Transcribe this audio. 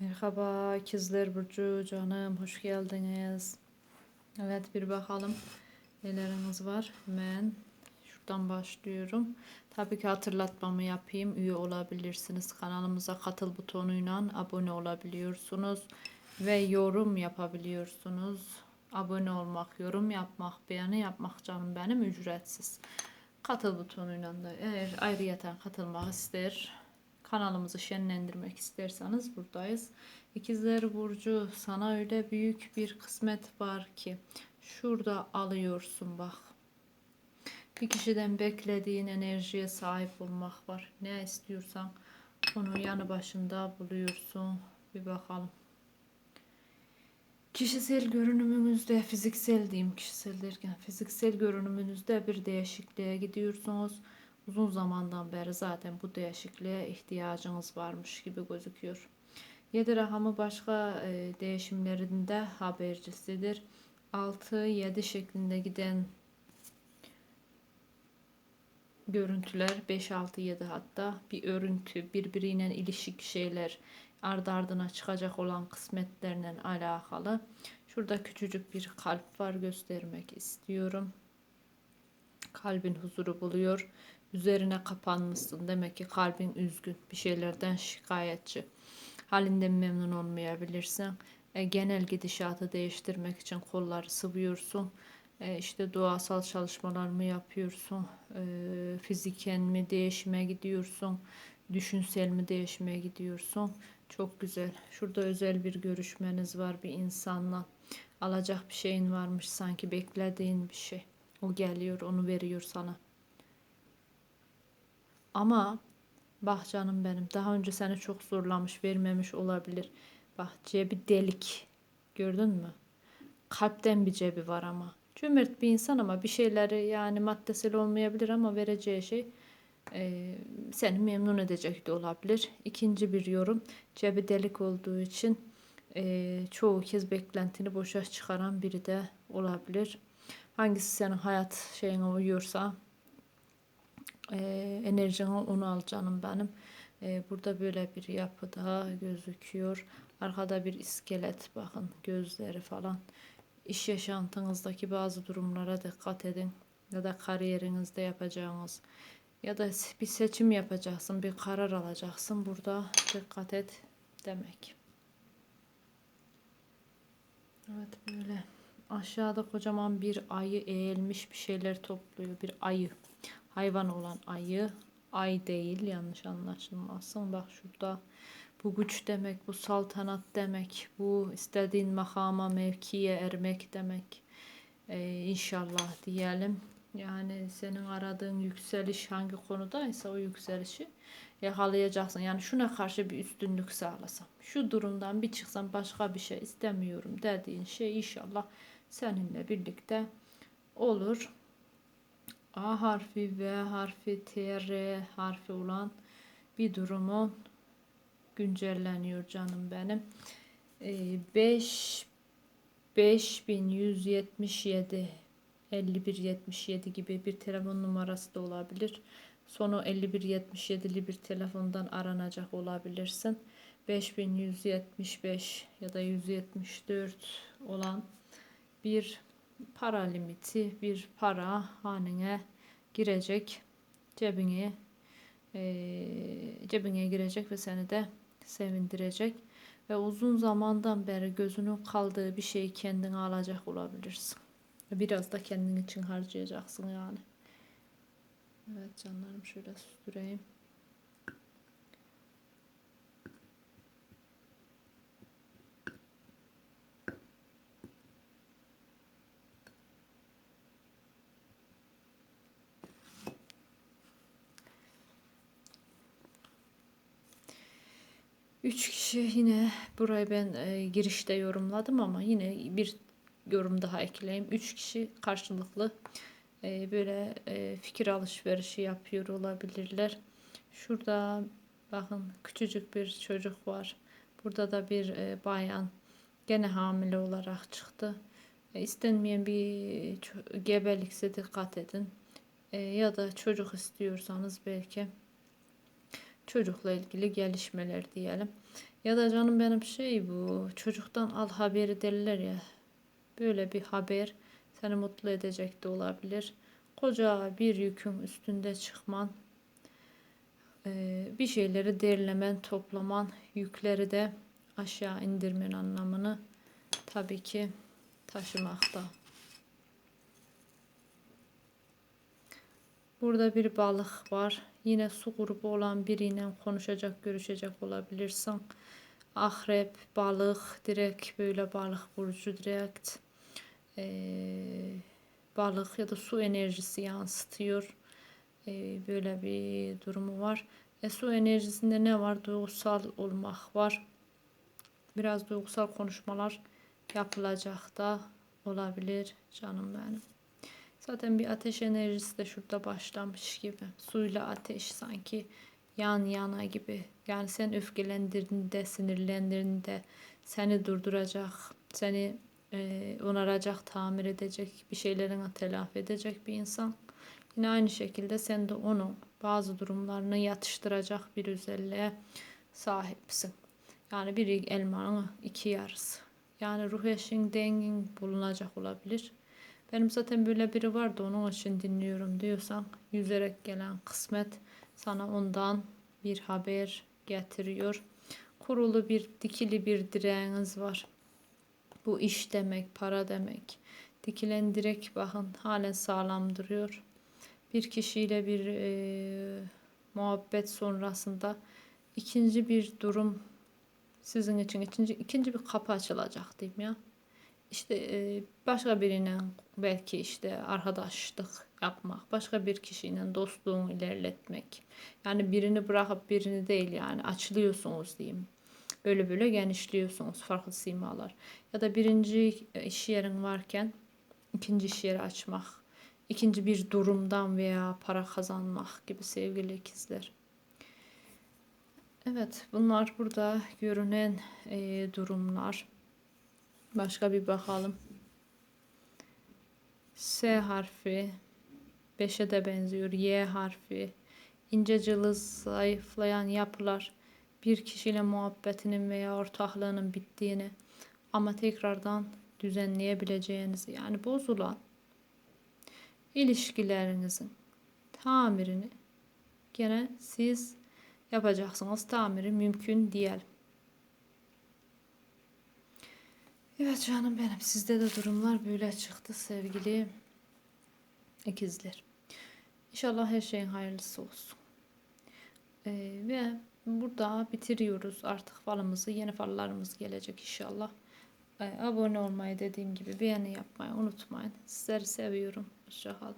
Merhaba ikizler Burcu canım hoş geldiniz. Evet bir bakalım neleriniz var. Hemen şuradan başlıyorum. Tabii ki hatırlatmamı yapayım. Üye olabilirsiniz. Kanalımıza katıl butonuyla abone olabiliyorsunuz. Ve yorum yapabiliyorsunuz. Abone olmak, yorum yapmak, beğeni yapmak canım benim ücretsiz. Katıl butonuyla da eğer ayrıyeten katılmak ister kanalımızı şenlendirmek isterseniz buradayız. İkizler Burcu sana öyle büyük bir kısmet var ki şurada alıyorsun bak. Bir kişiden beklediğin enerjiye sahip olmak var. Ne istiyorsan onu yanı başında buluyorsun. Bir bakalım. Kişisel görünümünüzde fiziksel diyeyim kişisel derken fiziksel görünümünüzde bir değişikliğe gidiyorsunuz uzun zamandan beri zaten bu değişikliğe ihtiyacınız varmış gibi gözüküyor. 7 rakamı başka e, değişimlerinde habercisidir. 6-7 şeklinde giden görüntüler 5-6-7 hatta bir örüntü birbiriyle ilişik şeyler ardı ardına çıkacak olan kısmetlerle alakalı. Şurada küçücük bir kalp var göstermek istiyorum. Kalbin huzuru buluyor üzerine kapanmışsın. Demek ki kalbin üzgün, bir şeylerden şikayetçi. Halinden memnun olmayabilirsin. E, genel gidişatı değiştirmek için kolları sıvıyorsun. E, işte doğasal çalışmalar mı yapıyorsun? E, fiziken mi değişime gidiyorsun? Düşünsel mi değişime gidiyorsun? Çok güzel. Şurada özel bir görüşmeniz var bir insanla. Alacak bir şeyin varmış sanki beklediğin bir şey. O geliyor, onu veriyor sana. Ama bak canım benim daha önce seni çok zorlamış vermemiş olabilir. Bak cebi delik gördün mü? Kalpten bir cebi var ama. Cömert bir insan ama bir şeyleri yani maddesel olmayabilir ama vereceği şey e, seni memnun edecek de olabilir. İkinci bir yorum cebi delik olduğu için e, çoğu kez beklentini boşa çıkaran biri de olabilir. Hangisi senin hayat şeyine uyuyorsa e, enerjini onu al canım benim. E, burada böyle bir yapı daha gözüküyor. Arkada bir iskelet bakın gözleri falan. İş yaşantınızdaki bazı durumlara dikkat edin. Ya da kariyerinizde yapacağınız ya da bir seçim yapacaksın, bir karar alacaksın. Burada dikkat et demek. Evet böyle. Aşağıda kocaman bir ayı eğilmiş bir şeyler topluyor. Bir ayı hayvan olan ayı ay değil yanlış anlaşılmasın. Bak şurada bu güç demek, bu saltanat demek, bu istediğin makama, mevkiye ermek demek. Ee, inşallah diyelim. Yani senin aradığın yükseliş hangi konudaysa o yükselişi yakalayacaksın. Yani şuna karşı bir üstünlük sağlasam. Şu durumdan bir çıksam başka bir şey istemiyorum dediğin şey inşallah seninle birlikte olur. A harfi, V harfi, T, R harfi olan bir durumun güncelleniyor canım benim. 5 5177 5177 gibi bir telefon numarası da olabilir. Sonu 5177'li bir telefondan aranacak olabilirsin. 5175 ya da 174 olan bir para limiti bir para hanene girecek cebine e, cebine girecek ve seni de sevindirecek ve uzun zamandan beri gözünün kaldığı bir şeyi kendine alacak olabilirsin. Biraz da kendin için harcayacaksın yani. Evet canlarım şöyle süstüreyim. Üç kişi yine burayı ben e, girişte yorumladım ama yine bir yorum daha ekleyeyim. Üç kişi karşılıklı e, böyle e, fikir alışverişi yapıyor olabilirler. Şurada bakın küçücük bir çocuk var. Burada da bir e, bayan gene hamile olarak çıktı. E, istenmeyen bir gebelikse dikkat edin. E, ya da çocuk istiyorsanız belki çocukla ilgili gelişmeler diyelim. Ya da canım benim şey bu çocuktan al haberi derler ya. Böyle bir haber seni mutlu edecek de olabilir. Koca bir yükün üstünde çıkman, eee, bir şeyleri derlemen, toplaman, yükleri de aşağı indirmen anlamını tabii ki taşımakta. Burada bir balık var. Yine su grubu olan biriyle konuşacak, görüşecek olabilirsin. Akrep, balık, direkt böyle balık burcu direkt eee, balık ya da su enerjisi yansıtıyor. Eee, böyle bir durumu var. E, su enerjisinde ne var? Duygusal olmak var. Biraz duygusal konuşmalar yapılacak da olabilir canım benim. Zaten bir ateş enerjisi de şurada başlamış gibi. Suyla ateş sanki yan yana gibi. Yani sen öfkelendirdiğinde, sinirlendirdiğinde seni durduracak, seni e, onaracak, tamir edecek, bir şeylerini telafi edecek bir insan. Yine aynı şekilde sen de onun bazı durumlarını yatıştıracak bir özelliğe sahipsin. Yani bir elmanın iki yarısı. Yani ruh eşin dengin bulunacak olabilir. Benim zaten böyle biri vardı onun için dinliyorum diyorsan yüzerek gelen kısmet sana ondan bir haber getiriyor. Kurulu bir dikili bir direğiniz var. Bu iş demek, para demek. Dikilen direk bakın halen sağlam duruyor. Bir kişiyle bir e, muhabbet sonrasında ikinci bir durum sizin için ikinci ikinci bir kapı açılacak diyeyim ya. İşte e, başka birine belki işte arkadaşlık yapmak, başka bir kişiyle dostluğunu ilerletmek. Yani birini bırakıp birini değil yani açılıyorsunuz diyeyim. Böyle böyle genişliyorsunuz farklı simalar. Ya da birinci iş yerin varken ikinci iş yeri açmak. ikinci bir durumdan veya para kazanmak gibi sevgili ikizler. Evet bunlar burada görünen e, durumlar. Başka bir bakalım. S harfi 5'e de benziyor. Y harfi ince cılız zayıflayan yapılar bir kişiyle muhabbetinin veya ortaklığının bittiğini ama tekrardan düzenleyebileceğinizi yani bozulan ilişkilerinizin tamirini gene siz yapacaksınız. Tamiri mümkün değil. Evet canım benim. Sizde de durumlar böyle çıktı sevgili ikizler. İnşallah her şeyin hayırlısı olsun. Ee, ve burada bitiriyoruz artık falımızı. Yeni fallarımız gelecek inşallah. Ee, abone olmayı dediğim gibi beğeni yapmayı unutmayın. Sizleri seviyorum. Hoşçakalın.